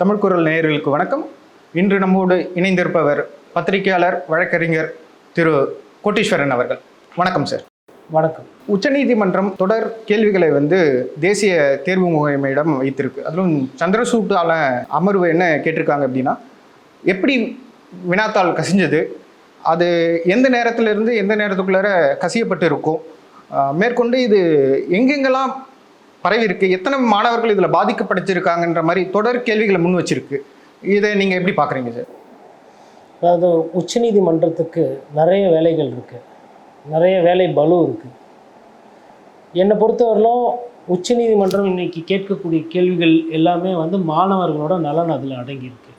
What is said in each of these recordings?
தமிழ் குரல் நேயர்களுக்கு வணக்கம். இன்று நம்மோடு இணைந்திருப்பவர் பத்திரிகையாளர் வழக்கறிஞர் திரு கோட்டீஸ்வரன் அவர்கள். வணக்கம் சார். வணக்கம். உச்சநீதிமன்றம் தொடர் கேள்விகளை வந்து தேசிய தேர்வு முகமையிடம் வைத்திருக்கு. அதிலும் சந்திரசூட்டால அமர்வு என்ன கேட்டிருக்காங்க அப்படின்னா எப்படி வினாத்தாள் கசிஞ்சது அது எந்த நேரத்திலிருந்து எந்த நேரத்துக்குள்ளார கசியப்பட்டு இருக்கும் மேற்கொண்டு இது எங்கெங்கெல்லாம் பரவி இருக்கு எத்தனை மாணவர்கள் இதில் பாதிக்கப்படைச்சிருக்காங்கன்ற மாதிரி தொடர் கேள்விகளை முன் வச்சிருக்கு. இதை நீங்கள் எப்படி பார்க்குறீங்க சார்? அதாவது உச்சநீதிமன்றத்துக்கு நிறைய வேலைகள் இருக்குது நிறைய வேலை பலு இருக்குது என்னை பொறுத்தவரையிலும் உச்சநீதிமன்றம் இன்றைக்கி கேட்கக்கூடிய கேள்விகள் எல்லாமே வந்து மாணவர்களோட நலன் அதில் அடங்கியிருக்கு.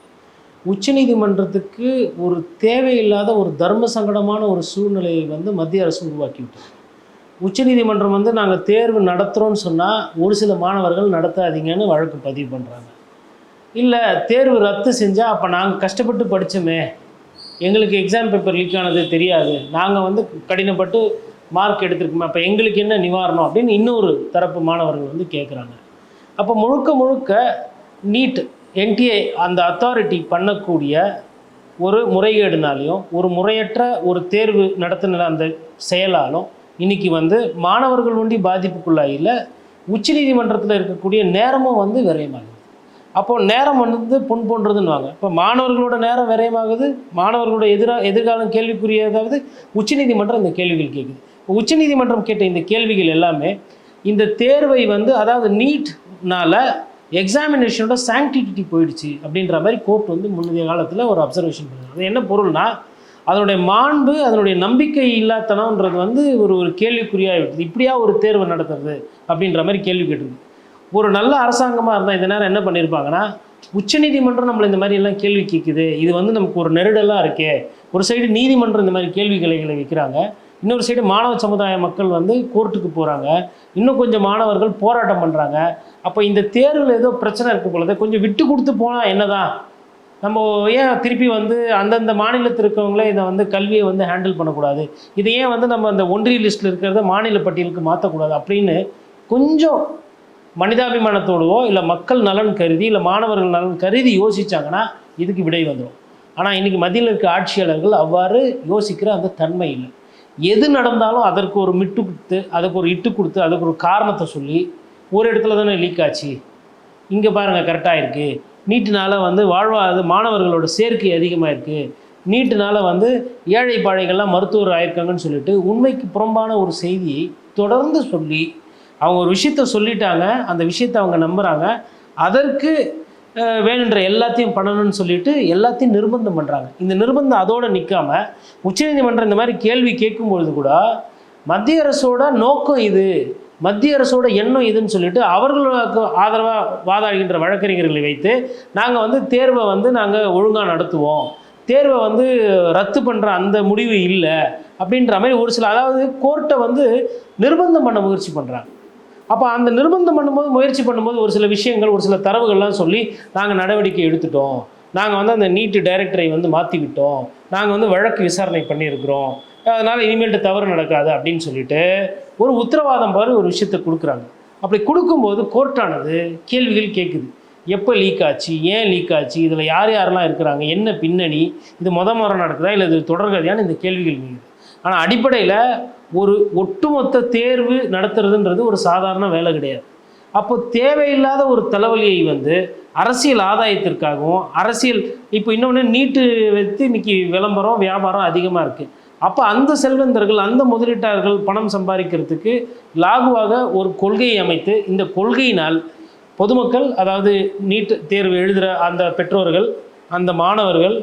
உச்சநீதிமன்றத்துக்கு ஒரு தேவையில்லாத ஒரு தர்ம சங்கடமான ஒரு சூழ்நிலையை வந்து மத்திய அரசு உருவாக்கிவிட்டது. உச்சநீதிமன்றம் வந்து நாங்கள் தேர்வு நடத்துகிறோன்னு சொன்னால் ஒரு சில மாணவர்கள் நடத்தாதீங்கன்னு வழக்கு பதிவு பண்ணுறாங்க இல்லை தேர்வு ரத்து செஞ்சால் அப்போ நாங்கள் கஷ்டப்பட்டு படித்தோமே எங்களுக்கு எக்ஸாம் பேப்பர் லீக் ஆனது தெரியாது. நாங்கள் வந்து கடினப்பட்டு மார்க் எடுத்துருக்கோமே. அப்போ எங்களுக்கு என்ன நிவாரணம் அப்படின்னு இன்னொரு தரப்பு மாணவர்கள் வந்து கேட்குறாங்க அப்போ முழுக்க முழுக்க நீட் என்டிஏ அந்த அத்தாரிட்டி பண்ணக்கூடிய ஒரு முறைகேடுனாலையும் ஒரு முறையற்ற ஒரு தேர்வு நடத்தின அந்த செயலாலும் இன்றைக்கி வந்து மாணவர்கள் ஒண்டி பாதிப்புக்குள்ளாயில் உச்சநீதிமன்றத்தில் இருக்கக்கூடிய நேரமும் வந்து விரயமாகுது. அப்போது நேரம் வந்து பொன் போன்றதுன்னுவாங்க. இப்போ மாணவர்களோட நேரம் விரயமாகுது மாணவர்களோட எதிராக எதிர்காலம் கேள்விக்குரியதாவது உச்சநீதிமன்றம் இந்த கேள்விகள் கேட்குது. இப்போ உச்சநீதிமன்றம் கேட்ட இந்த கேள்விகள் எல்லாமே இந்த தேர்வை வந்து அதாவது நீட்னால எக்ஸாமினேஷனோட சாங்டிட்டி போயிடுச்சு அப்படின்ற மாதிரி கோர்ட் வந்து முந்தைய காலத்தில் ஒரு அப்சர்வேஷன் பண்ணுறாங்க அது என்ன பொருள்னா அதனுடைய மாண்பு அதனுடைய நம்பிக்கை இல்லாதனம்ன்றது வந்து ஒரு ஒரு கேள்விக்குறியாகிவிட்டது. இப்படியா ஒரு தேர்வு நடத்துறது அப்படின்ற மாதிரி கேள்வி கேட்டிருக்கு ஒரு நல்ல அரசாங்கமாக இருந்தால் இந்த நேரம் என்ன பண்ணியிருப்பாங்கன்னா உச்சநீதிமன்றம் நம்மளை இந்த மாதிரி எல்லாம் கேள்வி கேட்குது இது வந்து நமக்கு ஒரு நெருடலாக இருக்கே. ஒரு சைடு நீதிமன்றம் இந்த மாதிரி கேள்விகளை வைக்கிறாங்க. இன்னொரு சைடு மாணவ சமுதாய மக்கள் வந்து கோர்ட்டுக்கு போகிறாங்க இன்னும் கொஞ்சம் மாணவர்கள் போராட்டம் பண்ணுறாங்க அப்போ இந்த தேர்வில் ஏதோ பிரச்சனை இருக்க பொழுது கொஞ்சம் விட்டு கொடுத்து போனால் என்னதான்? நம்ம ஏன் திருப்பி வந்து அந்தந்த மாநிலத்தில் இருக்கவங்களே இதை வந்து கல்வியை வந்து ஹேண்டில் பண்ணக்கூடாது? இதை ஏன் வந்து நம்ம அந்த ஒன்றிய லிஸ்ட்டில் இருக்கிறத மாநில பட்டியலுக்கு மாற்றக்கூடாது அப்படின்னு கொஞ்சம் மனிதாபிமானத்தோடவோ இல்லை மக்கள் நலன் கருதி இல்லை மாணவர்கள் நலன் கருதி யோசித்தாங்கன்னா இதுக்கு விடை வந்துடும் ஆனால் இன்றைக்கி மத்தியில் இருக்க ஆட்சியாளர்கள் அவ்வாறு யோசிக்கிற அந்த தன்மை இல்லை. எது நடந்தாலும் அதற்கு ஒரு மிட்டு கொடுத்து அதுக்கு ஒரு இட்டு கொடுத்து அதுக்கு ஒரு காரணத்தை சொல்லி ஒரு இடத்துல தானே லீக் ஆச்சு. இங்கே பாருங்கள் கரெக்டாக இருக்குது நீட்டினால வந்து வாழ்வாது மாணவர்களோட சேர்க்கை அதிகமாக இருக்குது நீட்டினால் வந்து ஏழை பாழைகள்லாம் மருத்துவர் ஆயிருக்காங்கன்னு சொல்லிட்டு உண்மைக்கு புறம்பான ஒரு செய்தியை தொடர்ந்து சொல்லி அவங்க ஒரு விஷயத்த சொல்லிட்டாங்க. அந்த விஷயத்த அவங்க நம்புகிறாங்க அதற்கு வேணுன்ற எல்லாத்தையும் பண்ணணும்னு சொல்லிட்டு எல்லாத்தையும் நிர்பந்தம் பண்ணுறாங்க இந்த நிர்பந்தம் அதோடு நிற்காம உச்சநீதிமன்றம் இந்த மாதிரி கேள்வி கேட்கும்பொழுது கூட மத்திய அரசோட நோக்கம் இது. மத்திய அரசோட எண்ணம் இதுன்னு சொல்லிட்டு அவர்களுக்கு ஆதரவாக வாதாடுகின்ற வழக்கறிஞர்களை வைத்து நாங்கள் வந்து தேர்வை வந்து நாங்கள் ஒழுங்காக நடத்துவோம். தேர்வை வந்து ரத்து பண்ணுற அந்த முடிவு இல்லை அப்படின்ற மாதிரி ஒரு சில அதாவது கோர்ட்டை வந்து நிர்பந்தம் பண்ண முயற்சி பண்ணுறாங்க அப்போ அந்த நிர்பந்தம் பண்ணும்போது முயற்சி பண்ணும்போது ஒரு சில விஷயங்கள் ஒரு சில தரவுகள்லாம் சொல்லி நாங்கள் நடவடிக்கை எடுத்துட்டோம். நாங்கள் வந்து அந்த நீட்டு டைரக்டரை வந்து மாற்றி விட்டோம் நாங்கள் வந்து வழக்கு விசாரணை பண்ணியிருக்கிறோம். அதனால் இனிமேல்ட்டு தவறு நடக்காது அப்படின்னு சொல்லிட்டு ஒரு உத்தரவாதம் பாரு ஒரு விஷயத்தை கொடுக்குறாங்க. அப்படி கொடுக்கும்போது கோர்ட்டானது கேள்விகள் கேட்குது. எப்போ லீக் ஆச்சு? ஏன் லீக் ஆச்சு? இதில் யார் யாரெல்லாம் இருக்கிறாங்க? என்ன பின்னணி? இது முத முறை நடக்குதா? இல்லை இது தொடர்கதையான இந்த கேள்விகள் கேட்குது. ஆனால் அடிப்படையில் ஒரு ஒட்டுமொத்த தேர்வு நடத்துறதுன்றது ஒரு சாதாரண வேலை கிடையாது. அப்போ தேவையில்லாத ஒரு தலைவலியை வந்து அரசியல் ஆதாயத்திற்காகவும் அரசியல் இப்போ இன்னொன்று நீட்டு வைத்து இன்னைக்கு விளம்பரம் வியாபாரம் அதிகமாக இருக்குது அப்போ அந்த செல்வந்தர்கள் அந்த முதலீட்டாளர்கள் பணம் சம்பாதிக்கிறதுக்கு லாகுவாக ஒரு கொள்கையை அமைத்து இந்த கொள்கையினால் பொதுமக்கள் அதாவது நீட் தேர்வு எழுதுகிற அந்த பெற்றோர்கள் அந்த மாணவர்கள்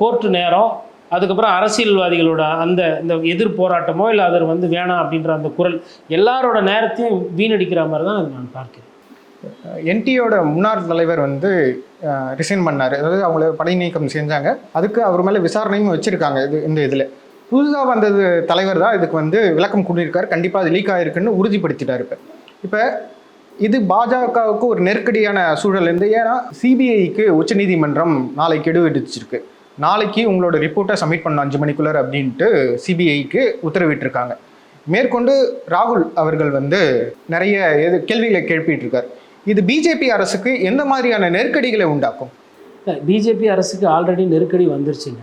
கோர்ட்டு நேரம் அதுக்கப்புறம் அரசியல்வாதிகளோட அந்த இந்த எதிர் போராட்டமோ இல்லை அதர் வந்து வேணாம் அப்படின்ற அந்த குரல் எல்லாரோட நேரத்தையும் வீணடிக்கிற மாதிரி தான் அது நான் பார்க்கிறேன். என்டியோட முன்னாள் தலைவர் வந்து ரிசைன் பண்ணார். அதாவது அவங்கள பணி நீக்கம் செஞ்சாங்க. அதுக்கு அவர் மேலே விசாரணையும் வச்சுருக்காங்க இது இந்த இதில். புதுசாக வந்தது தலைவர் தான் இதுக்கு வந்து விளக்கம் கொடுத்திருக்காரு கண்டிப்பாக அது லீக் ஆகிருக்குன்னு உறுதிப்படுத்திட்டார் இப்போ. இப்போ இது பாஜகவுக்கு ஒரு நெருக்கடியான சூழல் இருந்து ஏன்னா சிபிஐக்கு உச்சநீதிமன்றம் நாளைக்கு கெடு விதிச்சிருக்கு. நாளைக்கு உங்களோட ரிப்போர்ட்டை சப்மிட் பண்ணணும் அஞ்சு மணிக்குள்ளே அப்படின்ட்டு சிபிஐக்கு உத்தரவிட்டிருக்காங்க. மேற்கொண்டு ராகுல் அவர்கள் வந்து நிறைய எது கேள்விகளை கேள்விட்டு இருக்கார் இது பிஜேபி அரசுக்கு எந்த மாதிரியான நெருக்கடிகளை உண்டாக்கும்? பிஜேபி அரசுக்கு ஆல்ரெடி நெருக்கடி வந்துருச்சுங்க.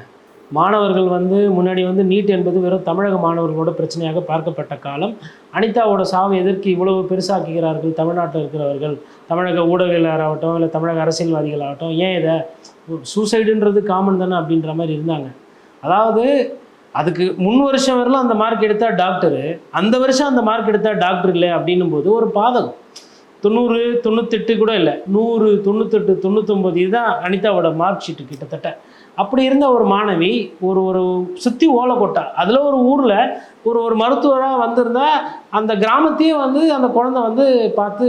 மாணவர்கள் வந்து முன்னாடி வந்து நீட் என்பது வெறும் தமிழக மாணவர்களோட பிரச்சனையாக பார்க்கப்பட்ட காலம். அனிதாவோட சாவை எதற்கு இவ்வளவு பெருசாக்குகிறார்கள்? தமிழ்நாட்டில் இருக்கிறவர்கள் தமிழக ஊடகவியலாகட்டும் இல்லை தமிழக அரசியல்வாதிகள் ஆகட்டும் ஏன் இதை சூசைடுன்றது காமன் தானே அப்படின்ற மாதிரி இருந்தாங்க. அதாவது அதுக்கு முன் வருஷம் வரலாம் அந்த மார்க் எடுத்தால் டாக்டரு அந்த வருஷம் அந்த மார்க் எடுத்தால் டாக்டர் இல்லை அப்படின்னும் போது ஒரு பாதகம். தொண்ணூறு தொண்ணூத்தெட்டு கூட இல்லை. நூறு தொண்ணூத்தெட்டு தொண்ணூத்தொம்பது இதுதான் அனிதாவோட மார்க் ஷீட்டு கிட்டத்தட்ட. அப்படி இருந்த ஒரு மாணவி ஒரு ஒரு சுற்றி ஓலைக்கோட்டா அதில் ஒரு ஊரில் ஒரு ஒரு மருத்துவராக வந்திருந்தா அந்த கிராமத்தையே வந்து அந்த குழந்தை வந்து பார்த்து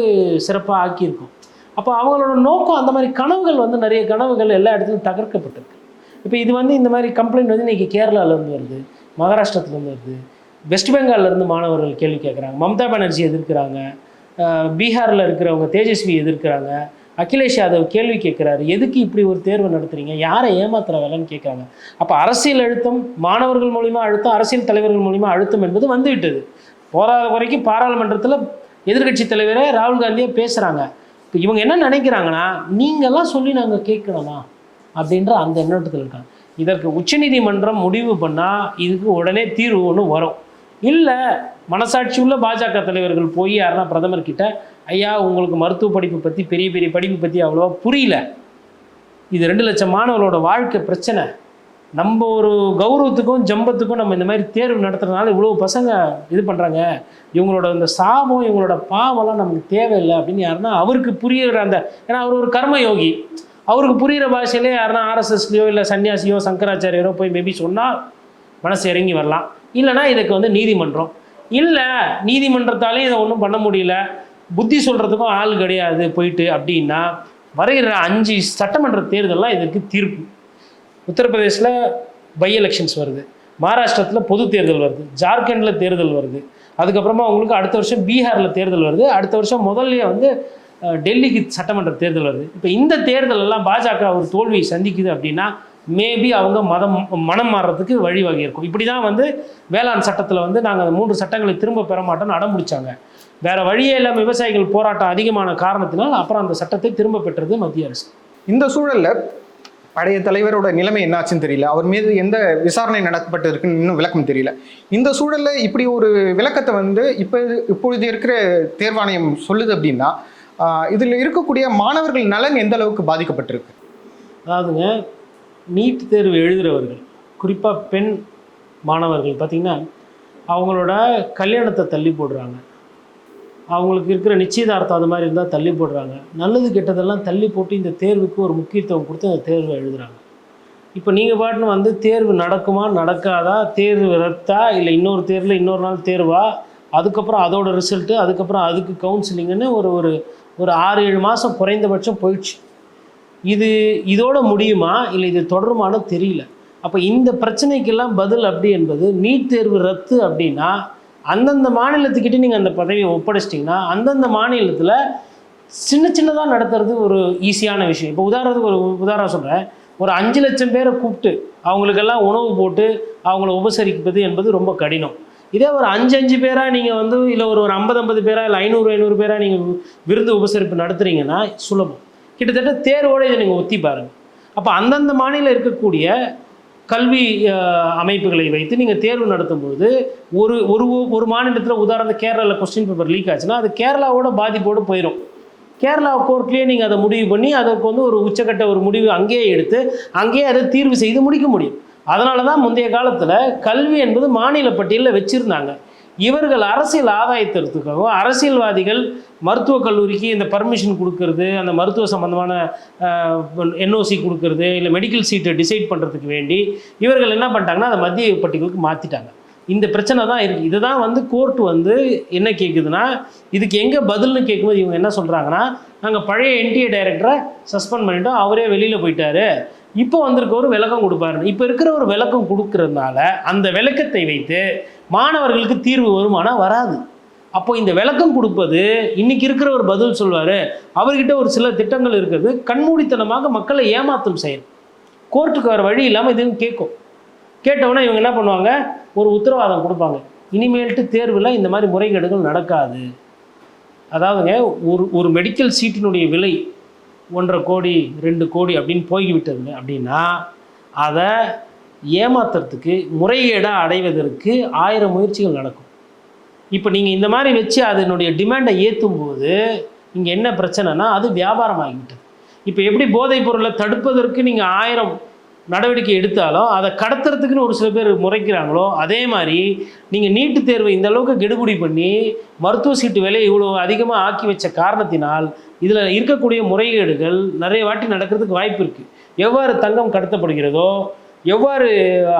சிறப்பாக ஆக்கியிருக்கும். அப்போ அவங்களோட நோக்கம் அந்த மாதிரி கனவுகள் வந்து நிறைய கனவுகள் எல்லா இடத்துலையும் தகர்க்கப்பட்டிருக்கு. இப்போ இது வந்து இந்த மாதிரி கம்ப்ளைண்ட் வந்து இன்றைக்கி கேரளாவிலேருந்து வருது மகாராஷ்டிரத்துலேருந்து வருது. வெஸ்ட் பெங்கால்லேருந்து மாணவர்கள் கேள்வி கேட்குறாங்க மம்தா பானர்ஜி எதிர்க்கிறாங்க. பீகாரில் இருக்கிறவங்க தேஜஸ்வி எதிர்க்கிறாங்க. அகிலேஷ் யாதவ் கேள்வி கேட்குறாரு. எதுக்கு இப்படி ஒரு தேர்வு நடத்துறீங்க? யாரை ஏமாத்துற வேலைன்னு கேட்குறாங்க. அப்போ அரசியல் அழுத்தம் மாணவர்கள் மூலிமா அழுத்தம் அரசியல் தலைவர்கள் மூலிமா அழுத்தம் என்பது வந்துவிட்டது போராத வரைக்கும் பாராளுமன்றத்தில் எதிர்க்கட்சி தலைவரே ராகுல் காந்தியே பேசுகிறாங்க இப்போ இவங்க என்ன நினைக்கிறாங்கன்னா நீங்கள்லாம் சொல்லி நாங்கள் கேட்கணுமா? அப்படின்ற அந்த எண்ணோட்டத்தில் இருக்காங்க. இதற்கு உச்சநீதிமன்றம் முடிவு பண்ணால் இதுக்கு உடனே தீர்வு ஒன்று வரும். இல்லை மனசாட்சி உள்ள பாஜக தலைவர்கள் போய் யாருன்னா பிரதமர் கிட்ட ஐயா உங்களுக்கு மருத்துவ படிப்பு பற்றி பெரிய பெரிய படிப்பு பற்றி அவ்வளோவா புரியல. இது ரெண்டு லட்சம் மாணவர்களோட வாழ்க்கை பிரச்சனை. நம்ம ஒரு கௌரவத்துக்கும் ஜம்பத்துக்கும் நம்ம இந்த மாதிரி தேர்வு நடத்துறதுனால இவ்வளோ பசங்க இது பண்ணுறாங்க இவங்களோட இந்த சாபம் இவங்களோட பாவம்லாம் நமக்கு தேவையில்லை. அப்படின்னு யாருன்னா அவருக்கு புரியுற அந்த ஏன்னா அவர் ஒரு கர்ம யோகி அவருக்கு புரிகிற பாஷையிலே யாருன்னா ஆர்எஸ்எஸ்லையோ இல்லை சன்னியாசியோ சங்கராச்சாரியரோ போய் மேபி சொன்னால் மனசு இறங்கி வரலாம். இல்லைனா இதுக்கு வந்து நீதிமன்றம். இல்லை நீதிமன்றத்தாலே இதை ஒன்றும் பண்ண முடியல. புத்தி சொல்கிறதுக்கும் ஆள் கிடையாது போயிட்டு அப்படின்னா வருகிற அஞ்சு சட்டமன்ற தேர்தல்லாம் இதுக்கு தீர்ப்பு. உத்தரப்பிரதேசில் பை எலெக்ஷன்ஸ் வருது. மகாராஷ்டிரத்தில் பொது தேர்தல் வருது. ஜார்க்கண்டில் தேர்தல் வருது. அதுக்கப்புறமா உங்களுக்கு அடுத்த வருஷம் பீகாரில் தேர்தல் வருது. அடுத்த வருஷம் முதல்ல வந்து டெல்லிக்கு சட்டமன்ற தேர்தல் வருது. இப்போ இந்த தேர்தலெல்லாம் பாஜக ஒரு தோல்வியை சந்திக்குது அப்படின்னா மேபி அவங்க மதம் மனம் மாறுறதுக்கு வழிவகை இருக்கும். இப்படி தான் வந்து வேளாண் சட்டத்தில் வந்து நாங்கள் அந்த மூன்று சட்டங்களை திரும்ப பெற மாட்டோம்னு அடம் பிடிச்சாங்க வேற வழியே இல்லாமல் விவசாயிகள் போராட்டம் அதிகமான காரணத்தினால் அப்புறம் அந்த சட்டத்தை திரும்ப பெற்றது மத்திய அரசு. இந்த சூழல்ல பழைய தலைவரோட நிலைமை என்னாச்சுன்னு தெரியல. அவர் மீது எந்த விசாரணை நடத்தப்பட்டு இருக்குன்னு இன்னும் விளக்கம் தெரியல. இந்த சூழல்ல இப்படி ஒரு விளக்கத்தை வந்து இப்போ இப்பொழுது இருக்கிற தேர்வாணையம் சொல்லுது அப்படின்னா இதுல இருக்கக்கூடிய மாணவர்கள் நலன் எந்த அளவுக்கு பாதிக்கப்பட்டிருக்கு? அதாவதுங்க நீட் தேர்வு எழுதுகிறவர்கள் குறிப்பாக பெண் மாணவர்கள் பார்த்திங்கன்னா அவங்களோட கல்யாணத்தை தள்ளி போடுறாங்க. அவங்களுக்கு இருக்கிற நிச்சயதார்த்தம் அது மாதிரி இருந்தால் தள்ளி போடுறாங்க. நல்லது கெட்டதெல்லாம் தள்ளி போட்டு இந்த தேர்வுக்கு ஒரு முக்கியத்துவம் கொடுத்து அந்த தேர்வை எழுதுகிறாங்க இப்போ நீங்கள் பாட்டுன்னு வந்து தேர்வு நடக்குமா நடக்காதா தேர்வு ரத்தா இல்லை இன்னொரு தேர்வில் இன்னொரு நாள் தேர்வா? அதுக்கப்புறம் அதோட ரிசல்ட்டு அதுக்கப்புறம் அதுக்கு கவுன்சிலிங்குன்னு ஒரு ஒரு ஒரு ஆறு ஏழு மாதம் குறைந்தபட்சம் போயிடுச்சு. இது இதோட முடியுமா இல்லை இது தொடருமான்னு தெரியல. அப்போ இந்த பிரச்சனைக்கெல்லாம் பதில் அப்படி என்பது நீட் தேர்வு ரத்து அப்படின்னா அந்தந்த மாநிலத்துக்கிட்ட நீங்கள் அந்த பதவியை ஒப்படைச்சிட்டிங்கன்னா அந்தந்த மாநிலத்தில் சின்ன சின்னதாக நடத்துறது ஒரு ஈஸியான விஷயம். இப்போ உதாரணத்துக்கு ஒரு உதாரணம் சொல்கிறேன் ஒரு அஞ்சு லட்சம் பேரை கூப்பிட்டு அவங்களுக்கெல்லாம் உணவு போட்டு அவங்கள உபசரிப்பது என்பது ரொம்ப கடினம். இதே ஒரு அஞ்சு அஞ்சு பேராக நீங்கள் வந்து இல்லை ஒரு ஒரு ஐம்பது ஐம்பது பேராக இல்லை ஐநூறு ஐநூறு பேராக நீங்கள் விருந்து உபசரிப்பு நடத்துறீங்கன்னா சுலபம். கிட்டத்தட்ட தேர்வோடு இதை நீங்கள் ஒத்தி பாருங்கள் அப்போ அந்தந்த மாநிலம் இருக்கக்கூடிய கல்வி அமைப்புகளை வைத்து நீங்கள் தேர்வு நடத்தும்போது ஒரு ஒரு ஒரு மாநிலத்தில் உதாரணத்துக்கு கேரளாவில் கொஸ்டின் பேப்பர் லீக் ஆச்சுன்னா அது கேரளாவோட பாதிப்போடு போயிடும் கேரளா கோர்ட்லேயே நீங்கள் அதை முடிவு பண்ணி அதற்கு வந்து ஒரு உச்சக்கட்ட ஒரு முடிவு அங்கேயே எடுத்து அங்கேயே அதை தீர்வு செய்து முடிக்க முடியும். அதனால தான் முந்தைய காலத்தில் கல்வி என்பது மாநில பட்டியலில் வச்சுருந்தாங்க. இவர்கள் அரசியல் ஆதாயத்திற்காகவும் அரசியல்வாதிகள் மருத்துவக் கல்லூரிக்கு இந்த பர்மிஷன் கொடுக்கறது அந்த மருத்துவ சம்பந்தமான என்ஓசி கொடுக்கறது இல்லை மெடிக்கல் சீட்டை டிசைட் பண்ணுறதுக்கு வேண்டி இவர்கள் என்ன பண்ணிட்டாங்கன்னா அதை மத்திய பட்டியலுக்கு மாற்றிட்டாங்க இந்த பிரச்சனை தான் இருக்குது இதுதான் வந்து கோர்ட் வந்து என்ன கேட்குதுன்னா இதுக்கு எங்கே பதில்னு கேட்கும்போது இவங்க என்ன சொல்கிறாங்கன்னா நாங்கள் பழைய என்டிஏ டைரக்டரை சஸ்பெண்ட் பண்ணிட்டோம். அவரே வெளியில் போயிட்டாரு. இப்போ வந்திருக்கவர் விளக்கம் கொடுப்பாரு இப்போ இருக்கிற ஒரு விளக்கம் கொடுக்கறதுனால அந்த விளக்கத்தை வைத்து மாணவர்களுக்கு தீர்வு வருமானா வராது. அப்போ இந்த விளக்கம் கொடுப்பது இன்னைக்கு இருக்கிற ஒரு பதில் சொல்வார் அவர்கிட்ட ஒரு சில திட்டங்கள் இருக்கிறது கண்மூடித்தனமாக மக்களை ஏமாத்தும் செயல். கோர்ட்டுக்கு வர வழி இல்லாமல் இதுவும் கேட்கும். கேட்டவுடனே இவங்க என்ன பண்ணுவாங்க? ஒரு உத்தரவாதம் கொடுப்பாங்க. இனிமேல்ட்டு தேர்வில் இந்த மாதிரி முறைகேடுகள் நடக்காது. அதாவதுங்க ஒரு ஒரு மெடிக்கல் சீட்டினுடைய விலை ஒன்றரை கோடி ரெண்டு கோடி அப்படின்னு போய்விட்டதுங்க அப்படின்னா அதை ஏமாத்துறதுக்கு முறைகேடாக அடைவதற்கு ஆயிரம் முயற்சிகள் நடக்கும். இப்போ நீங்கள் இந்த மாதிரி வச்சு அதனுடைய டிமாண்டை ஏற்றும் போது இங்கே என்ன பிரச்சனைனா அது வியாபாரம் ஆகிவிட்டது இப்போ எப்படி போதைப் பொருளை தடுப்பதற்கு நீங்கள் ஆயிரம் நடவடிக்கை எடுத்தாலும் அதை கடத்துறதுக்குன்னு ஒரு சில பேர் முறைக்கிறாங்களோ அதே மாதிரி நீங்கள் நீட்டு தேர்வை இந்த அளவுக்கு பண்ணி மருத்துவ சீட்டு விலையை இவ்வளோ அதிகமாக ஆக்கி வச்ச காரணத்தினால் இதில் இருக்கக்கூடிய முறைகேடுகள் நிறைய வாட்டி நடக்கிறதுக்கு வாய்ப்பு இருக்குது எவ்வாறு தங்கம் கடத்தப்படுகிறதோ எவ்வாறு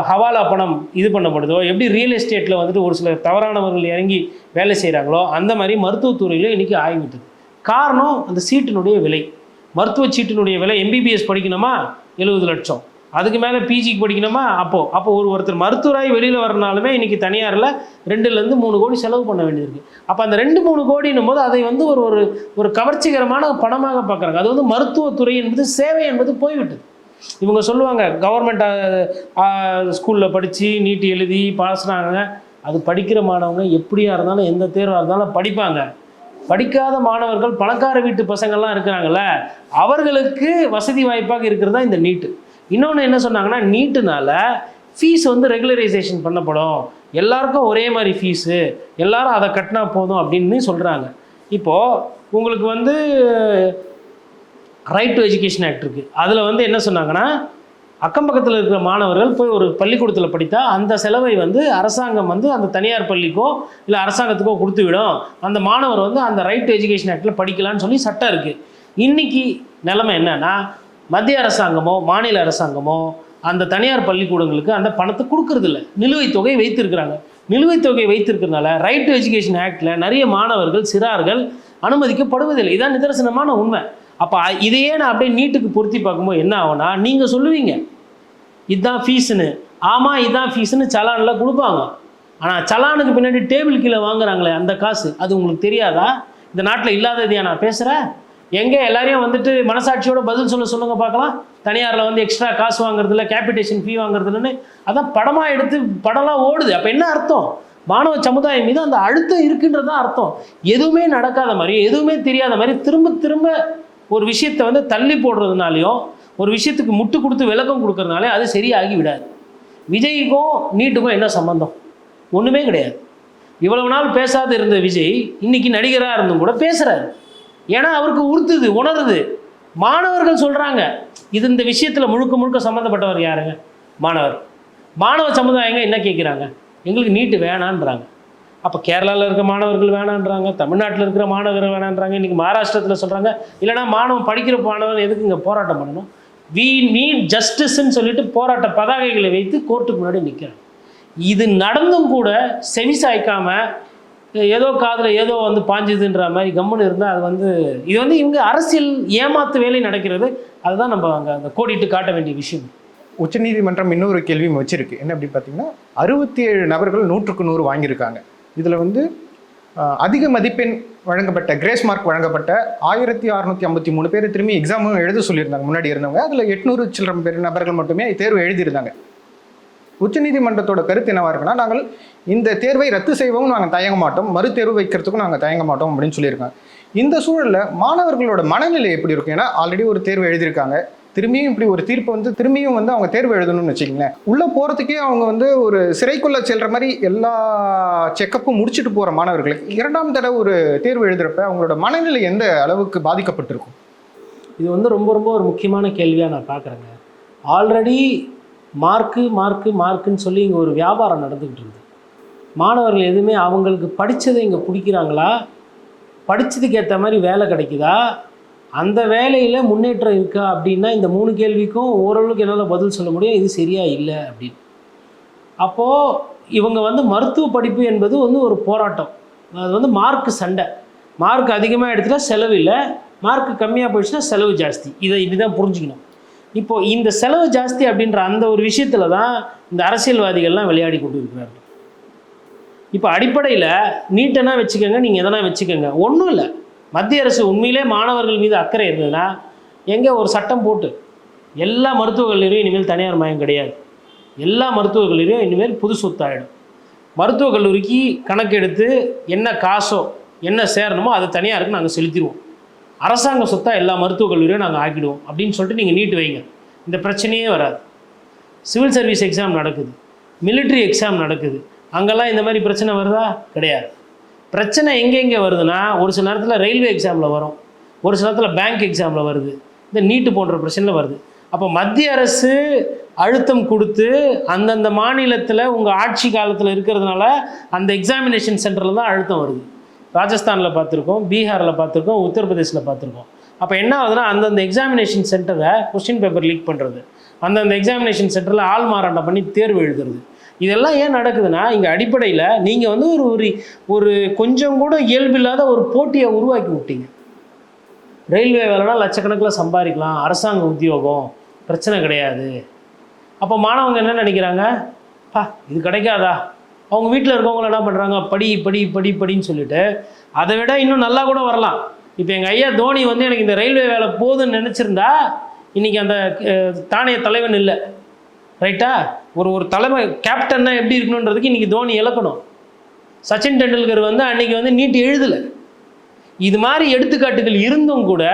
ஹவாலா பணம் இது பண்ணப்படுதோ எப்படி ரியல் எஸ்டேட்டில் வந்துட்டு ஒரு சில தவறானவர்கள் இறங்கி வேலை செய்கிறாங்களோ அந்த மாதிரி மருத்துவத்துறையில் இன்றைக்கி ஆகிவிட்டது காரணம் அந்த சீட்டினுடைய விலை. மருத்துவ சீட்டினுடைய விலை எம்பிபிஎஸ் படிக்கணுமா? எழுபது லட்சம். அதுக்கு மேலே பிஜிக்கு படிக்கணுமா? அப்போது அப்போ ஒரு ஒருத்தர் மருத்துவராகி வெளியில் வரனாலுமே இன்றைக்கி தனியாரில் ரெண்டுலேருந்து மூணு கோடி செலவு பண்ண வேண்டியது இருக்குது அப்போ அந்த ரெண்டு மூணு கோடின்னும் போது அதை வந்து ஒரு ஒரு ஒரு கவர்ச்சிகரமான பணமாக பார்க்குறாங்க. அது வந்து மருத்துவத்துறை என்பது சேவை என்பது போய்விட்டது. இவங்க சொல்லுவாங்க கவர்மெண்ட் ஸ்கூலில் படித்து நீட்டு எழுதி பாஸ்னாங்க அது படிக்கிற மாணவங்க எப்படியாக இருந்தாலும் எந்த தேர்வாக இருந்தாலும் படிப்பாங்க. படிக்காத மாணவர்கள் பணக்கார வீட்டு பசங்கள்லாம் இருக்கிறாங்கல்ல அவர்களுக்கு வசதி வாய்ப்பாக இருக்கிறது தான் இந்த நீட்டு. இன்னொன்று என்ன சொன்னாங்கன்னா நீட்டுனால ஃபீஸ் வந்து ரெகுலரைசேஷன் பண்ணப்படும். எல்லாருக்கும் ஒரே மாதிரி ஃபீஸு எல்லாரும் அதை கட்டினா போதும் அப்படின்னு சொல்கிறாங்க இப்போது உங்களுக்கு வந்து ரைட் டு எஜுகேஷன் ஆக்ட் இருக்குது அதில் வந்து என்ன சொன்னாங்கன்னா அக்கம் பக்கத்தில் இருக்கிற மாணவர்கள் போய் ஒரு பள்ளிக்கூடத்தில் படித்தா அந்த செலவை வந்து அரசாங்கம் வந்து அந்த தனியார் பள்ளிக்கோ இல்லை அரசாங்கத்துக்கோ கொடுத்து விடும் அந்த மாணவர் வந்து அந்த ரைட் டு எஜுகேஷன் ஆக்டில் படிக்கலாம்னு சொல்லி சட்டம் இருக்குது இன்றைக்கி நிலைமை என்னன்னா மத்திய அரசாங்கமோ மாநில அரசாங்கமோ அந்த தனியார் பள்ளிக்கூடங்களுக்கு அந்த பணத்தை கொடுக்கறதில்ல. நிலுவைத் தொகை வைத்திருக்கிறாங்க. நிலுவைத் தொகை வைத்திருக்கிறதுனால ரைட் டு எஜுகேஷன் ஆக்டில் நிறைய மாணவர்கள் சிறார்கள் அனுமதிக்கப்படுவதில்லை. இதான் நிதர்சனமான உண்மை. அப்போ இதையே நான் அப்படியே நீட்டுக்கு பொருத்தி பார்க்கும்போது என்ன ஆகும்னா நீங்கள் சொல்லுவீங்க இதுதான் ஃபீஸுன்னு. ஆமாம் இதுதான் ஃபீஸுன்னு சலானில் கொடுப்பாங்க. ஆனால் சலானுக்கு பின்னாடி டேபிள் கீழே வாங்குறாங்களே அந்த காசு அது உங்களுக்கு தெரியாதா? இந்த நாட்டில் இல்லாததையா நான் பேசுகிறேன் எங்கே எல்லாரையும் வந்துட்டு மனசாட்சியோட பதில் சொல்ல சொல்லுங்கள் பார்க்கலாம். தனியாரில் வந்து எக்ஸ்ட்ரா காசு வாங்குறதில்ல கேபிட்டேஷன் ஃபீ வாங்குறதுலன்னு அதான் படமாக எடுத்து படம்லாம் ஓடுது. அப்போ என்ன அர்த்தம்? மாணவ சமுதாயம் மீது அந்த அழுத்தம் இருக்குன்றது தான் அர்த்தம். எதுவுமே நடக்காத மாதிரி எதுவுமே தெரியாத மாதிரி திரும்ப திரும்ப ஒரு விஷயத்தை வந்து தள்ளி போடுறதுனாலையும் ஒரு விஷயத்துக்கு முட்டு கொடுத்து விளக்கம் கொடுக்கறதுனாலே அது சரியாகி விடாது. விஜய்க்கும் நீட்டுக்கும் என்ன சம்பந்தம்? ஒன்றுமே கிடையாது. இவ்வளவு நாள் பேசாத இருந்த விஜய் இன்னைக்கு நடிகராக இருந்தும் கூட பேசுகிறாரு ஏன்னா அவருக்கு உறுத்துது உணருது. மாணவர்கள் சொல்கிறாங்க இது இந்த விஷயத்தில் முழுக்க முழுக்க சம்மந்தப்பட்டவர் யாருங்க? மாணவர். மாணவ சமுதாயங்க என்ன கேட்குறாங்க எங்களுக்கு நீட்டு வேணான்றாங்க. அப்போ கேரளாவில் இருக்க மாணவர்கள் வேணான்றாங்க தமிழ்நாட்டில் இருக்கிற மாணவர்கள் வேணான்றாங்க இன்றைக்கி மகாராஷ்டிரத்தில் சொல்கிறாங்க இல்லைனா மாணவன் படிக்கிற மாணவன் எதுக்கு இங்கே போராட்டம் பண்ணணும்? வி நீட் ஜஸ்டிஸ்ன்னு சொல்லிட்டு போராட்ட பதாகைகளை வைத்து கோர்ட்டுக்கு முன்னாடி நிற்கிறாங்க இது நடந்தும் கூட செவி சாய்க்காம ஏதோ காதில் ஏதோ வந்து பாஞ்சுதுன்ற மாதிரி கம்முன்னு இருந்தால் அது வந்து இது வந்து இவங்க அரசியல் ஏமாத்து வேலை நடக்கிறது. அதுதான் நம்ம அங்கே அந்த கோடிட்டு காட்ட வேண்டிய விஷயம். உச்சநீதிமன்றம் இன்னொரு கேள்வியும் வச்சிருக்கு. என்ன அப்படி பார்த்தீங்கன்னா அறுபத்தி ஏழு நபர்கள் நூற்றுக்கு நூறு வாங்கியிருக்காங்க. இதில் வந்து அதிக மதிப்பெண் வழங்கப்பட்ட கிரேஸ் மார்க் வழங்கப்பட்ட ஆயிரத்தி அறுநூத்தி ஐம்பத்தி மூணு பேர் திரும்பி எக்ஸாமும் எழுத சொல்லியிருந்தாங்க முன்னாடி இருந்தவங்க. அதில் எட்நூறு சில்லறம் பேர் நபர்கள் மட்டுமே தேர்வு எழுதியிருந்தாங்க. உச்சநீதிமன்றத்தோட கருத்து என்னவாக இருக்குன்னா நாங்கள் இந்த தேர்வை ரத்து செய்யவும் நாங்கள் தயங்க மாட்டோம் மறுதேர்வு வைக்கிறதுக்கும் நாங்கள் தயங்க மாட்டோம் அப்படின்னு சொல்லியிருக்காங்க. இந்த சூழலில் மாணவர்களோட மனநிலை எப்படி இருக்கும்? ஏன்னா ஆல்ரெடி ஒரு தேர்வு எழுதியிருக்காங்க. திரும்பியும் இப்படி ஒரு தீர்ப்பு வந்து திரும்பியும் வந்து அவங்க தேர்வு எழுதணும்னு வச்சுக்கோங்களேன். உள்ளே போகிறதுக்கே அவங்க வந்து ஒரு சிறைக்குள்ளே செல்கிற மாதிரி எல்லா செக்கப்பும் முடிச்சுட்டு போகிற மாணவர்களுக்கு இரண்டாம் தடவை ஒரு தேர்வு எழுதுகிறப்ப அவங்களோட மனநிலை எந்த அளவுக்கு பாதிக்கப்பட்டிருக்கும்? இது வந்து ரொம்ப ரொம்ப ஒரு முக்கியமான கேள்வியாக நான் பார்க்குறேங்க ஆல்ரெடி மார்க்கு மார்க்கு மார்க்குன்னு சொல்லி இங்கே ஒரு வியாபாரம் நடந்துக்கிட்டு இருக்குது மாணவர்கள் எதுவுமே அவங்களுக்கு படித்ததை இங்கே பிடிக்கிறாங்களா? படித்ததுக்கு ஏற்ற மாதிரி வேலை கிடைக்குதா? அந்த வேலையில் முன்னேற்றம் இருக்கா அப்படின்னா இந்த மூணு கேள்விக்கும் ஓரளவுக்கு என்னால் பதில் சொல்ல முடியும். இது சரியாக இல்லை அப்படின்னு. அப்போது இவங்க வந்து மருத்துவ படிப்பு என்பது வந்து ஒரு போராட்டம். அது வந்து மார்க் சண்டை. மார்க் அதிகமாக எடுத்துட்டா செலவு இல்லை. மார்க் கம்மியாக போயிடுச்சுன்னா செலவு ஜாஸ்தி. இதை இப்படிதான் புரிஞ்சுக்கணும். இப்போ இந்த செலவு ஜாஸ்தி அப்படின்ற அந்த ஒரு விஷயத்தில் தான் இந்த அரசியல்வாதிகள்லாம் விளையாடி கொண்டு இருக்கிறார்கள் இப்போ அடிப்படையில் நீட்டனா வச்சுக்கோங்க நீங்கள் எதனா வச்சுக்கோங்க. ஒன்றும் இல்லை. மத்திய அரசு உண்மையிலே மாணவர்கள் மீது அக்கறை இருந்ததுன்னா எங்கே ஒரு சட்டம் போட்டு எல்லா மருத்துவக் கல்லூரியும் இனிமேல் தனியார் மயம் கிடையாது. எல்லா மருத்துவக் கல்லூரியும் இனிமேல் புது சொத்தாயிடும். மருத்துவக் கல்லூரிக்கு கணக்கெடுத்து என்ன காசோ என்ன சேரணுமோ அது தனியாருக்கு நாங்கள் செலுத்திடுவோம். அரசாங்க சொத்தாக எல்லா மருத்துவக் கல்லூரியும் நாங்கள் ஆக்கிடுவோம் அப்படின்னு சொல்லிட்டு நீங்கள் நீட்டு வைங்க. இந்த பிரச்சனையே வராது. சிவில் சர்வீஸ் எக்ஸாம் நடக்குது. மிலிட்ரி எக்ஸாம் நடக்குது. அங்கெல்லாம் இந்த மாதிரி பிரச்சனை வருதா? கிடையாது. பிரச்சனை எங்கெங்கே வருதுன்னா ஒரு சில நேரத்தில் ரயில்வே எக்ஸாமில் வரும். ஒரு சில நேரத்தில் பேங்க் எக்ஸாமில் வருது. இந்த நீட்டு போன்ற பிரச்சனையில் வருது. அப்போ மத்திய அரசு அழுத்தம் கொடுத்து அந்தந்த மாநிலத்தில் உங்கள் ஆட்சி காலத்தில் இருக்கிறதுனால அந்த எக்ஸாமினேஷன் சென்டரில் தான் அழுத்தம் வருது. ராஜஸ்தானில் பார்த்துருக்கோம் பீகாரில் பார்த்துருக்கோம் உத்தரப்பிரதேசில் பார்த்துருக்கோம். அப்போ என்ன ஆகுதுன்னா அந்தந்த எக்ஸாமினேஷன் சென்டரை கொஸ்டின் பேப்பர் லீக் பண்ணுறது அந்தந்த எக்ஸாமினேஷன் சென்டரில் ஆள் மாறாட்டம் பண்ணி தேர்வு எழுதுறது. இதெல்லாம் ஏன் நடக்குதுன்னா இங்கே அடிப்படையில் நீங்கள் வந்து ஒரு ஒரு ஒரு கொஞ்சம் கூட இயல்பில்லாத ஒரு போட்டியை உருவாக்கி விட்டீங்க. ரயில்வே வேலைனா லட்சக்கணக்கில் சம்பாதிக்கலாம் அரசாங்க உத்தியோகம் பிரச்சனை கிடையாது. அப்போ மாணவங்க என்ன நினைக்கிறாங்க? பா இது கிடைக்காதா? அவங்க வீட்டில் இருக்கவங்கள என்ன பண்ணுறாங்க படி படி படி படின்னு சொல்லிட்டு அதை விட இன்னும் நல்லா கூட வரலாம். இப்போ எங்கள் ஐயா தோனி வந்து எனக்கு இந்த ரயில்வே வேலை போதும்னு நினச்சிருந்தா இன்றைக்கி அந்த தானிய தலைவன் இல்லை. ரைட்டா ஒரு ஒரு தலைமை கேப்டன்னா எப்படி இருக்கணுன்றதுக்கு இன்றைக்கி தோனி இழக்கணும். சச்சின் டெண்டுல்கர் வந்து அன்னைக்கு வந்து நீட் எழுதலை. இது மாதிரி எடுத்துக்காட்டுகள் இருந்தும் கூட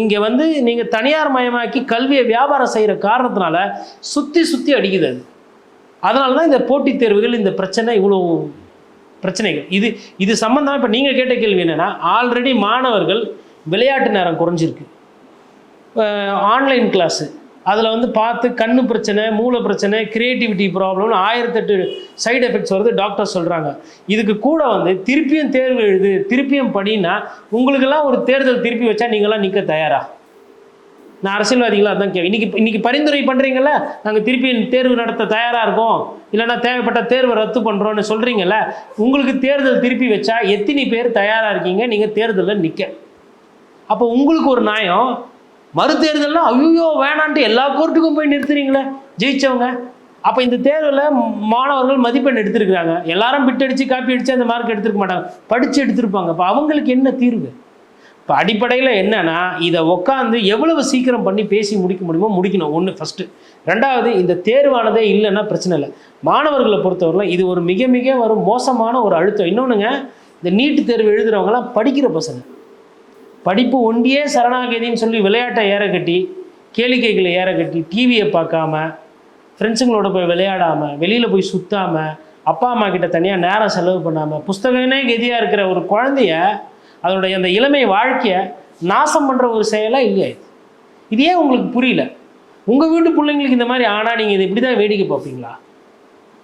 இங்கே வந்து நீங்கள் தனியார் மயமாக்கி கல்வியை வியாபாரம் செய்கிற காரணத்தினால சுற்றி சுற்றி அடிக்குது அது. அதனால தான் இந்த போட்டித் தேர்வுகள் இந்த பிரச்சனை இவ்வளோ பிரச்சனைகள். இது இது சம்மந்தமாக இப்போ நீங்கள் கேட்ட கேள்வி என்னென்னா ஆல்ரெடி மாணவர்கள் விளையாட்டு நேரம் குறைஞ்சிருக்கு. ஆன்லைன் கிளாஸு அதில் வந்து பார்த்து கண்ணு பிரச்சனை மூளை பிரச்சனை கிரியேட்டிவிட்டி ப்ராப்ளம்னு ஆயிரத்தெட்டு சைடு எஃபெக்ட்ஸ் வருது டாக்டர் சொல்கிறாங்க இதுக்கு கூட வந்து திருப்பியும் தேர்வு எழுது திருப்பியும் படினா உங்களுக்கெல்லாம் ஒரு தேர்தல் திருப்பி வச்சா நீங்களாம் நிற்க தயாரா? நான் அரசியல்வாதிகளாக தான் கேட்க இன்றைக்கி இன்றைக்கி பரிந்துரை பண்ணுறீங்கள நாங்கள் திருப்பி தேர்வு நடத்த தயாராக இருக்கோம். இல்லைன்னா தேவைப்பட்ட தேர்வை ரத்து பண்ணுறோன்னு சொல்கிறீங்கள உங்களுக்கு தேர்தல் திருப்பி வச்சா எத்தனை பேர் தயாராக இருக்கீங்க? நீங்கள் தேர்தலில் நிற்க அப்போ உங்களுக்கு ஒரு நியாயம் மறுதேர்தல்னா ஐயோ வேணான்ட்டு எல்லா கோர்ட்டுக்கும் போய் நிறுத்துறீங்களே? ஜெயிச்சவங்க. அப்போ இந்த தேர்வில் மாணவர்கள் மதிப்பெண் எடுத்திருக்கிறாங்க. எல்லாரும் பிட்டடிச்சு அடித்து காப்பி அடித்து அந்த மார்க் எடுத்துருக்க மாட்டாங்க. படித்து எடுத்திருப்பாங்க. அப்போ அவங்களுக்கு என்ன தீர்வு? இப்போ அடிப்படையில் என்னென்னா இதை உட்காந்து எவ்வளவு சீக்கிரம் பண்ணி பேசி முடிக்க முடியுமோ முடிக்கணும். ஒன்று ஃபஸ்ட்டு ரெண்டாவது இந்த தேர்வானதே இல்லைன்னா பிரச்சனை இல்லை. மாணவர்களை பொறுத்தவரையிலும் இது ஒரு மிக மிக ஒரு மோசமான ஒரு அழுத்தம். இன்னொன்றுங்க இந்த நீட்டு தேர்வு எழுதுகிறவங்களாம் படிக்கிற பசங்க. படிப்பு ஒண்டியே சரணாகதின்னு சொல்லி விளையாட்டை ஏற கட்டி கேளிக்கைகளை ஏற கட்டி டிவியை பார்க்காம ஃப்ரெண்ட்ஸுங்களோட போய் விளையாடாமல் வெளியில் போய் சுற்றாமல் அப்பா அம்மா கிட்ட தனியாக நேரம் செலவு பண்ணாமல் புஸ்தகமே கதியாக இருக்கிற ஒரு குழந்தைய அதனுடைய அந்த இளமை வாழ்க்கையை நாசம் பண்ணுற ஒரு செயலாக இல்லையா இது. இது ஏன் உங்களுக்கு புரியல? உங்கள் வீட்டு பிள்ளைங்களுக்கு இந்த மாதிரி ஆனால் நீங்கள் இதை இப்படி தான் வேடிக்கை பார்ப்பீங்களா?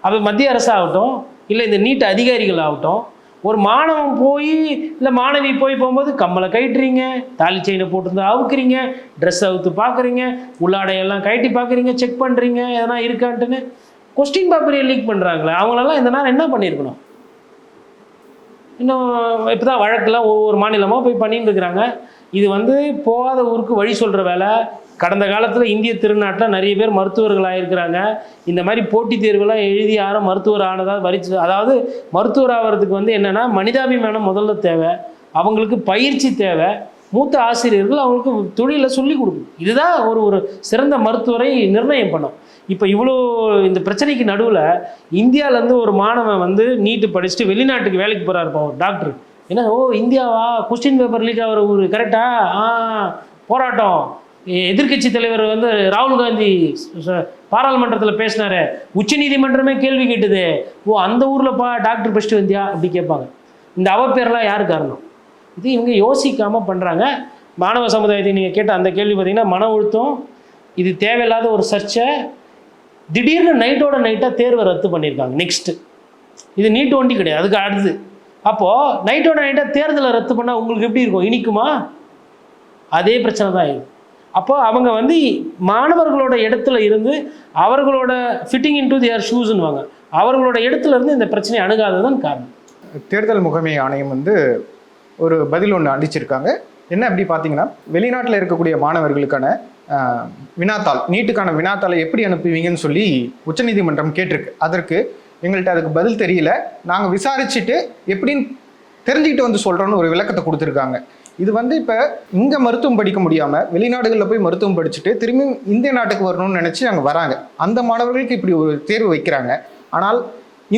அது மத்திய அரசாகட்டும் இல்லை இந்த நீட் அதிகாரிகள் ஆகட்டும் ஒரு மாணவன் போய் இல்லை மாணவி போய் போகும்போது கம்மலை கயிட்டுறீங்க தாலி செயினை போட்டிருந்தா அவுக்குறீங்க ட்ரெஸ் அவுத்து பார்க்குறீங்க உள்ளாடையெல்லாம் கழட்டி பார்க்குறீங்க செக் பண்ணுறீங்க எதனா இருக்கான்ட்டுன்னு கொஸ்டின் பேப்பரையை லீக் பண்ணுறாங்களே அவங்களெல்லாம் இந்த நேரம் என்ன பண்ணியிருக்கணும் இன்னும் இப்போ தான் வழக்கெல்லாம் ஒவ்வொரு மாநிலமாக போய் பண்ணிட்டு இருக்கிறாங்க இது வந்து போகாத ஊருக்கு வழி சொல்கிற வேலை கடந்த காலத்தில் இந்திய திருநாட்டில் நிறைய பேர் மருத்துவர்கள் ஆயிருக்கிறாங்க. இந்த மாதிரி போட்டித் தேர்வுலாம் எழுதி யாரும் மருத்துவர் ஆனதாக வரிச்சு அதாவது மருத்துவர் ஆகிறதுக்கு வந்து என்னென்னா மனிதாபிமானம் முதல்ல தேவை அவங்களுக்கு பயிற்சி தேவை மூத்த ஆசிரியர்கள் அவங்களுக்கு தொழிலை சொல்லிக் கொடுக்கணும். இதுதான் ஒரு ஒரு சிறந்த மருத்துவரை நிர்ணயம் பண்ணும் இப்போ இவ்வளோ இந்த பிரச்சனைக்கு நடுவில் இந்தியாவிலேருந்து ஒரு மாணவன் வந்து நீட்டு படிச்சுட்டு வெளிநாட்டுக்கு வேலைக்கு போகிறாருப்பா ஒரு டாக்டர். என்ன ஓ இந்தியாவா? கொஸ்டின் பேப்பர் லீக் ஆகிற ஊர் கரெக்டாக ஆ போராட்டம். எதிர்க்கட்சி தலைவர் வந்து ராகுல் காந்தி பாராளுமன்றத்தில் பேசினாரு. உச்சநீதிமன்றமே கேள்வி கேட்டுது. ஓ அந்த ஊரில் பா டாக்டர் பெஸ்ட் வந்தியா? அப்படி கேட்பாங்க. இந்த அவப்பேரெலாம் யார் காரணம்? இது இவங்க யோசிக்காமல் பண்ணுறாங்க மாணவ சமுதாயத்தை நீங்கள் கேட்ட அந்த கேள்வி பார்த்தீங்கன்னா மன அழுத்தம் இது தேவையில்லாத ஒரு சர்ச்சை. திடீர்னு நைட்டோட நைட்டாக தேர்வை ரத்து பண்ணியிருக்காங்க நெக்ஸ்ட்டு இது நீட் ஒண்டி கிடையாது. அதுக்கு அடுத்து. அப்போது நைட்டோட நைட்டாக தேர்தலை ரத்து பண்ணால் உங்களுக்கு எப்படி இருக்கும்? இனிக்குமா? அதே பிரச்சனை தான் இது அப்போ அவங்க வந்து மாணவர்களோட இடத்துல இருந்து அவர்களோட ஃபிட்டிங் இன் டு தியர் ஷூஸ்ன்னுவாங்க அவர்களோட இடத்துல இருந்து இந்த பிரச்சனையை அணுகாததான் காரணம். தேர்தல் முகமை ஆணையம் வந்து ஒரு பதில் ஒன்று அளிச்சிருக்காங்க என்ன அப்படி பார்த்தீங்கன்னா வெளிநாட்டில் இருக்கக்கூடிய மாணவர்களுக்கான வினாத்தாள் நீட்டுக்கான வினாத்தாளை எப்படி அனுப்புவீங்கன்னு சொல்லி உச்சநீதிமன்றம் கேட்டிருக்கு. அதற்கு எங்கள்கிட்ட அதுக்கு பதில் தெரியல. நாங்கள் விசாரிச்சுட்டு எப்படின்னு தெரிஞ்சுக்கிட்டு வந்து சொல்கிறோன்னு ஒரு விளக்கத்தை கொடுத்துருக்காங்க. இது வந்து இப்போ இங்கே மருத்துவம் படிக்க முடியாமல் வெளிநாடுகளில் போய் மருத்துவம் படிச்சுட்டு திரும்பியும் இந்திய நாட்டுக்கு வரணும்னு நினச்சி அங்கே வராங்க. அந்த மாணவர்களுக்கு இப்படி ஒரு தேர்வு வைக்கிறாங்க. ஆனால்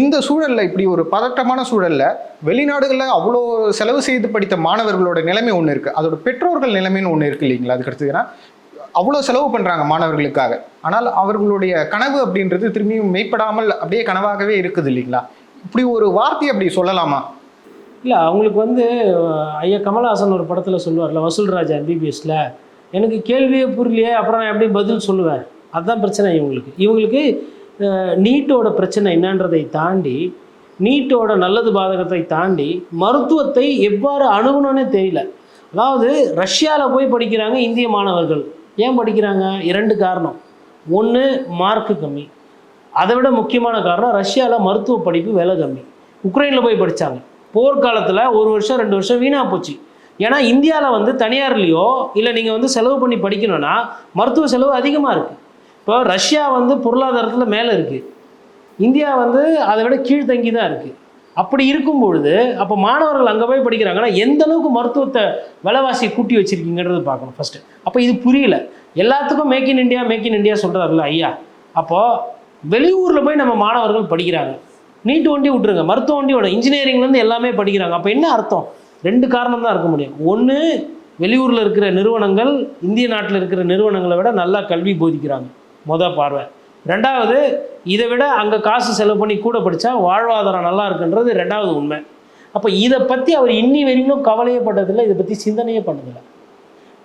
இந்த சூழலில் இப்படி ஒரு பதட்டமான சூழலில் வெளிநாடுகளில் அவ்வளோ செலவு செய்து படித்த மாணவர்களோட நிலைமை ஒன்று இருக்குது அதோட பெற்றோர்கள் நிலைமைன்னு ஒன்று இருக்கு இல்லைங்களா? அதுக்கு அடுத்ததுன்னா அவ்வளோ செலவு பண்ணுறாங்க மாணவர்களுக்காக. ஆனால் அவர்களுடைய கனவு அப்படின்றது திரும்பியும் மெய்ப்படாமல் அப்படியே கனவாகவே இருக்குது இல்லைங்களா? இப்படி ஒரு வார்த்தை அப்படி சொல்லலாமா? இல்லை அவங்களுக்கு வந்து ஐயா கமலஹாசன் ஒரு படத்தில் சொல்லுவார்ல வசூல் ராஜா எம்பிபிஎஸில் எனக்கு கேள்வியே புரியலையே அப்புறம் நான் எப்படி பதில் சொல்லுவேன். அதுதான் பிரச்சனை இவங்களுக்கு. இவங்களுக்கு நீட்டோட பிரச்சனை என்னன்றதை தாண்டி நீட்டோட நல்லது பாதகத்தை தாண்டி மருத்துவத்தை எவ்வாறு அணுகணும்னே தெரியல. அதாவது ரஷ்யாவில் போய் படிக்கிறாங்க இந்திய மாணவர்கள். ஏன் படிக்கிறாங்க? இரண்டு காரணம். ஒன்று மார்க்கு கம்மி. அதை விட முக்கியமான காரணம் ரஷ்யாவில் மருத்துவ படிப்பு விலை கம்மி. உக்ரைனில் போய் படித்தாங்க போர்க்காலத்தில் ஒரு வருஷம் ரெண்டு வருஷம் வீணாக போச்சு. ஏன்னா இந்தியாவில் வந்து தனியார்லேயோ இல்லை நீங்கள் வந்து செலவு பண்ணி படிக்கணும்னா மருத்துவ செலவு அதிகமாக இருக்குது இப்போ ரஷ்யா வந்து பொருளாதாரத்தில் மேலே இருக்குது இந்தியா வந்து அதை விட கீழ்த்தங்கி தான் இருக்குது அப்படி இருக்கும் பொழுது அப்போ மாணவர்கள் அங்கே போய் படிக்கிறாங்கன்னா எந்த அளவுக்கு மருத்துவத்தை விலைவாசியை கூட்டி வச்சிருக்கீங்கன்றது பார்க்கணும் ஃபஸ்ட்டு அப்போ இது புரியல. எல்லாத்துக்கும் make in India make in India சொல்கிறாருல்ல ஐயா. அப்போது வெளியூரில் போய் நம்ம மாணவர்கள் படிக்கிறாங்க. நீட்டு வண்டி விட்ருங்க மருத்துவ வண்டியோட இன்ஜினியரிங்லேருந்து எல்லாமே படிக்கிறாங்க. அப்போ என்ன அர்த்தம்? ரெண்டு காரணம் தான் இருக்க முடியும். ஒன்று வெளியூரில் இருக்கிற நிறுவனங்கள் இந்திய நாட்டில் இருக்கிற நிறுவனங்களை விட நல்லா கல்வி போதிக்கிறாங்க. மொதல் பார்வை. ரெண்டாவது இதை விட அங்கே காசு செலவு பண்ணி கூட படித்தா வாழ்வாதாரம் நல்லா இருக்குன்றது ரெண்டாவது உண்மை. அப்போ இதை பற்றி அவர் இன்னி வரைக்கும் கவலையே பட்டதில்லை. இதை பற்றி சிந்தனையே பண்ணதில்லை.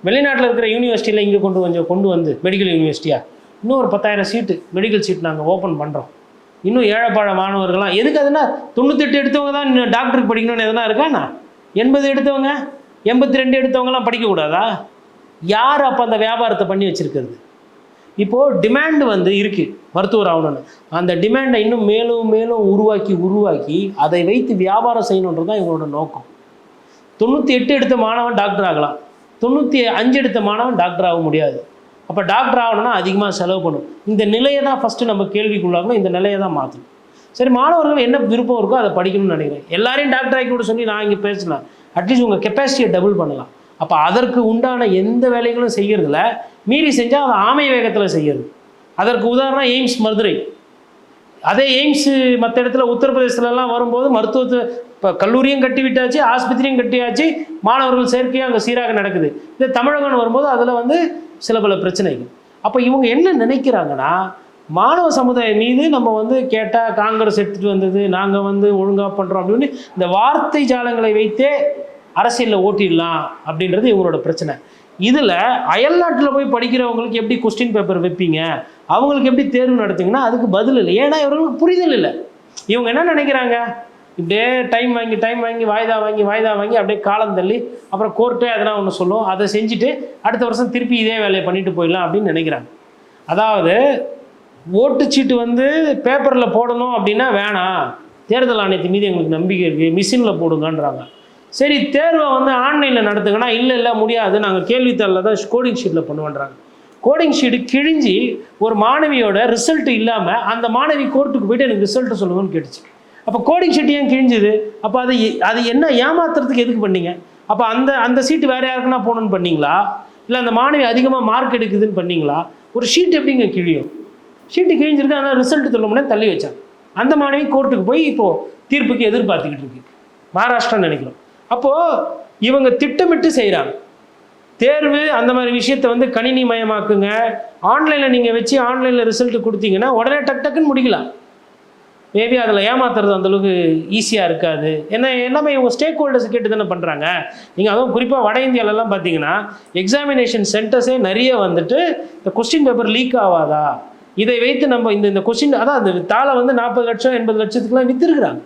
வெளிநாட்டில் இருக்கிற யூனிவர்சிட்டியில் இங்கே கொண்டு கொஞ்சம் கொண்டு வந்து மெடிக்கல் யூனிவர்சிட்டியாக இன்னும் ஒரு பத்தாயிரம் சீட்டு மெடிக்கல் சீட் நாங்கள் ஓப்பன் பண்ணுறோம் இன்னும் ஏழைப்பாழ மாணவர்கள்லாம் எதுக்கு அதுனா தொண்ணூத்தெட்டு எடுத்தவங்க தான் இன்னும் டாக்டருக்கு படிக்கணும்னு எதனா இருக்காண்ணா எண்பது எடுத்தவங்க எண்பத்தி ரெண்டு எடுத்தவங்கலாம் படிக்கக்கூடாதா? யார் அப்போ அந்த வியாபாரத்தை பண்ணி வச்சுருக்கிறது? இப்போது டிமாண்டு வந்து இருக்குது மருத்துவர் ஆகணும்னு. அந்த டிமாண்டை இன்னும் மேலும் மேலும் உருவாக்கி உருவாக்கி அதை வைத்து வியாபாரம் செய்யணுன்றது தான் இவங்களோட நோக்கம். தொண்ணூற்றி எட்டு எடுத்த மாணவன் டாக்டர் ஆகலாம். தொண்ணூற்றி அஞ்சு எடுத்த மாணவன் டாக்டர் ஆக முடியாது. அப்போ டாக்டர் ஆகணும்னா அதிகமாக செலவு பண்ணும். இந்த நிலையை தான் ஃபஸ்ட்டு நம்ம கேள்விக்குள்ளாகணும் இந்த நிலையை தான் மாற்றணும் சரி மாணவர்கள் என்ன விருப்பம் இருக்கோ அதை படிக்கணும்னு நினைக்கிறேன். எல்லாரையும் டாக்டர் ஆக்கி விட சொல்லி நான் இங்கே பேசலாம். அட்லீஸ்ட் உங்கள் கெப்பாசிட்டியை டபுள் பண்ணலாம். அப்போ அதற்கு உண்டான எந்த வேலைகளும் செய்கிறதில்ல மீறி செஞ்சால் அதை ஆமை வேகத்தில் செய்யறது. அதற்கு உதாரணம் எய்ம்ஸ் மதுரை. அதே எய்ம்ஸ் மற்ற இடத்துல உத்தரப்பிரதேசத்துலலாம் வரும்போது மருத்துவத்தை இப்போ கல்லூரியும் கட்டி விட்டாச்சு ஆஸ்பத்திரியும் கட்டியாச்சு மாணவர்கள் சேர்க்கையும் அங்கே சீராக நடக்குது. இந்த தமிழகம்னு வரும்போது அதில் வந்து சில பல பிரச்சனைகள். அப்போ இவங்க என்ன நினைக்கிறாங்கன்னா மாணவ சமுதாயம் மீது நம்ம வந்து கேட்டால் காங்கிரஸ் எடுத்துகிட்டு வந்தது நாங்கள் வந்து ஒழுங்காக பண்ணுறோம் அப்படின்னு இந்த வார்த்தை ஜாலங்களை வைத்தே அரசியலில் ஓட்டிடலாம் அப்படின்றது இவங்களோட பிரச்சனை. இதில் அயல்நாட்டில் போய் படிக்கிறவங்களுக்கு எப்படி கொஸ்டின் பேப்பர் வைப்பீங்க? அவங்களுக்கு எப்படி தேர்வு நடத்துங்கன்னா அதுக்கு பதில் இல்லை. ஏன்னா இவர்களுக்கு புரிதல் இல்லை. இவங்க என்ன நினைக்கிறாங்க? இப்படியே டைம் வாங்கி டைம் வாங்கி வாய்தா வாங்கி வாய்தா வாங்கி அப்படியே காலம் தள்ளி அப்புறம் கோர்ட்டே எதனா ஒன்று சொல்லும். அதை செஞ்சுட்டு அடுத்த வருஷம் திருப்பி இதே வேலையை பண்ணிட்டு போயிடலாம் அப்படின்னு நினைக்கிறாங்க. அதாவது ஓட்டுச்சீட்டு வந்து பேப்பரில் போடணும் அப்படின்னா வேணாம். தேர்தல் ஆணையத்தின் மீது எங்களுக்கு நம்பிக்கை இருக்குது மிஷினில் போடுங்கன்றாங்க. சரி தேர்வை வந்து ஆன்லைனில் நடத்துங்கன்னா இல்லை இல்லை முடியாது. நாங்கள் கேள்வித்தாளில் தான் கோடிங் ஷீட்டில் பண்ணுவோன்றாங்க. கோடிங் ஷீட்டு கிழிஞ்சி ஒரு மாணவியோட ரிசல்ட் இல்லாமல் அந்த மாணவி கோர்ட்டுக்கு போயிட்டு எனக்கு ரிசல்ட்டு சொல்லுங்கன்னு கேட்டுச்சு. அப்போ கோடிங் ஷீட் ஏன் கிழிஞ்சுது? அப்போ அது எ- அது என்ன ஏமாத்துறதுக்கு எதுக்கு பண்ணீங்க? அப்போ அந்த அந்த சீட்டு வேறு யாருக்குன்னா போகணுன்னு பண்ணீங்களா? இல்லை அந்த மாணவி அதிகமாக மார்க் எடுக்குதுன்னு பண்ணீங்களா? ஒரு ஷீட் எப்படிங்க கிழியும்? ஷீட்டு கிழிஞ்சிருக்கு ஆனால் ரிசல்ட் சொல்ல முடியாது தள்ளி வச்சாங்க. அந்த மாணவி கோர்ட்டுக்கு போய் இப்போது தீர்ப்புக்கு எதிர்பார்த்துக்கிட்டு இருக்கு. மகாராஷ்டிரா நினைக்கிறோம். அப்போது இவங்க திட்டமிட்டு செய்கிறாங்க தேர்வு அந்த மாதிரி விஷயத்தை வந்து கணினி மயமாக்குங்க ஆன்லைனில் நீங்கள் வச்சு ஆன்லைனில் ரிசல்ட் கொடுத்தீங்கன்னா உடனே டக் டக்குன்னு முடிக்கலாம். மேபி அதில் ஏமாத்துறது அந்தளவுக்கு ஈஸியாக இருக்காது. ஏன்னா எல்லாமே இவங்க ஸ்டேக் ஹோல்டர்ஸ் கேட்டு தானே பண்ணுறாங்க நீங்கள் அதுவும் குறிப்பாக வட இந்தியாவிலலாம் பார்த்தீங்கன்னா எக்ஸாமினேஷன் சென்டர்ஸே நிறைய வந்துட்டு இந்த கொஸ்டின் பேப்பர் லீக் ஆகாதா இதை வைத்து நம்ம இந்த இந்த கொஸ்டின் அதான் அந்த தாளை வந்து நாற்பது லட்சம் எண்பது லட்சத்துக்குலாம் விற்றுருக்குறாங்க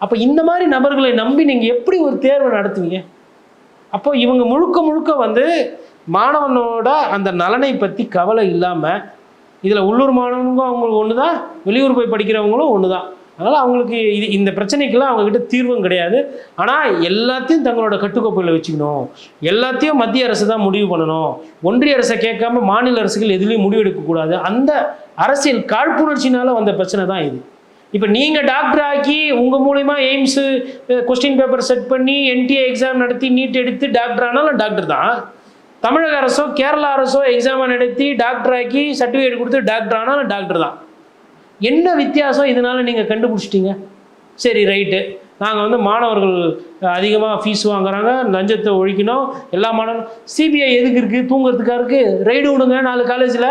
அப்போ இந்த மாதிரி நபர்களை நம்பி நீங்கள் எப்படி ஒரு தேர்வை நடத்துவீங்க? அப்போ இவங்க முழுக்க முழுக்க வந்து மாணவனோட அந்த நலனை பற்றி கவலை இல்லாமல் இதில் உள்ளூர் மாணவனுக்கும் அவங்களுக்கு ஒன்று தான் வெளியூர் போய் படிக்கிறவங்களும் ஒன்று தான் அதனால் அவங்களுக்கு இது இந்த பிரச்சனைக்கெல்லாம் அவங்கக்கிட்ட தீர்வும் கிடையாது. ஆனால் எல்லாத்தையும் தங்களோட கட்டுக்கோப்புகளை வச்சுக்கணும். எல்லாத்தையும் மத்திய அரசு தான் முடிவு பண்ணணும். ஒன்றிய அரசை கேட்காம மாநில அரசுகள் எதுலேயும் முடிவெடுக்கக்கூடாது அந்த அரசியல் காழ்ப்புணர்ச்சினால வந்த பிரச்சனை தான் இது. இப்போ நீங்கள் டாக்டர் ஆக்கி உங்கள் மூலிமா எய்ம்ஸு கொஸ்டின் பேப்பர் செட் பண்ணி என்டிஏ எக்ஸாம் நடத்தி நீட் எடுத்து டாக்டர் ஆனாலும் டாக்டர் தான். தமிழக அரசோ கேரளா அரசோ எக்ஸாமை நடத்தி டாக்டர் ஆக்கி சர்டிஃபிகேட் கொடுத்து டாக்டர் ஆனால் டாக்டர் தான். என்ன வித்தியாசம் இதனால் நீங்கள் கண்டுபிடிச்சிட்டிங்க? சரி ரைட்டு நாங்கள் வந்து மாணவர்கள் அதிகமாக ஃபீஸ் வாங்குறாங்க லஞ்சத்தை ஒழிக்கணும் எல்லா மாணவர்கள் சிபிஐ எதுக்கு இருக்குது தூங்குறதுக்கா இருக்குது ரைடு விடுங்க நாலு காலேஜில்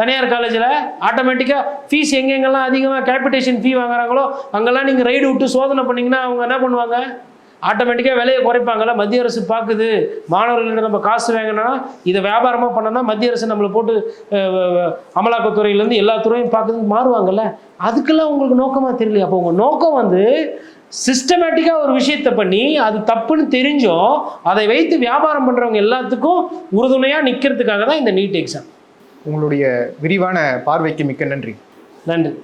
தனியார் காலேஜில் ஆட்டோமேட்டிக்காக ஃபீஸ் எங்கெங்கெல்லாம் அதிகமாக கேபிட்டேஷன் ஃபீ வாங்குறாங்களோ அங்கெல்லாம் நீங்கள் ரைடு விட்டு சோதனை பண்ணிங்கன்னா அவங்க என்ன பண்ணுவாங்க? ஆட்டோமேட்டிக்காக விலையை குறைப்பாங்கல்ல மத்திய அரசு பார்க்குது மாணவர்கள்ட்ட நம்ம காசு வாங்கினா இதை வியாபாரமாக பண்ணோம்னா மத்திய அரசு நம்மளை போட்டு அமலாக்கத்துறையிலேருந்து எல்லா துறையும் பார்க்குறதுக்கு மாறுவாங்கல்ல. அதுக்கெல்லாம் உங்களுக்கு நோக்கமாக தெரியல அப்போ உங்கள் நோக்கம் வந்து சிஸ்டமேட்டிக்காக ஒரு விஷயத்தை பண்ணி அது தப்புன்னு தெரிஞ்சும் அதை வைத்து வியாபாரம் பண்ணுறவங்க எல்லாத்துக்கும் உறுதுணையாக நிற்கிறதுக்காக தான் இந்த நீட் எக்ஸாம். உங்களுடைய விரிவான பார்வைக்கு மிக்க நன்றி. நன்றி.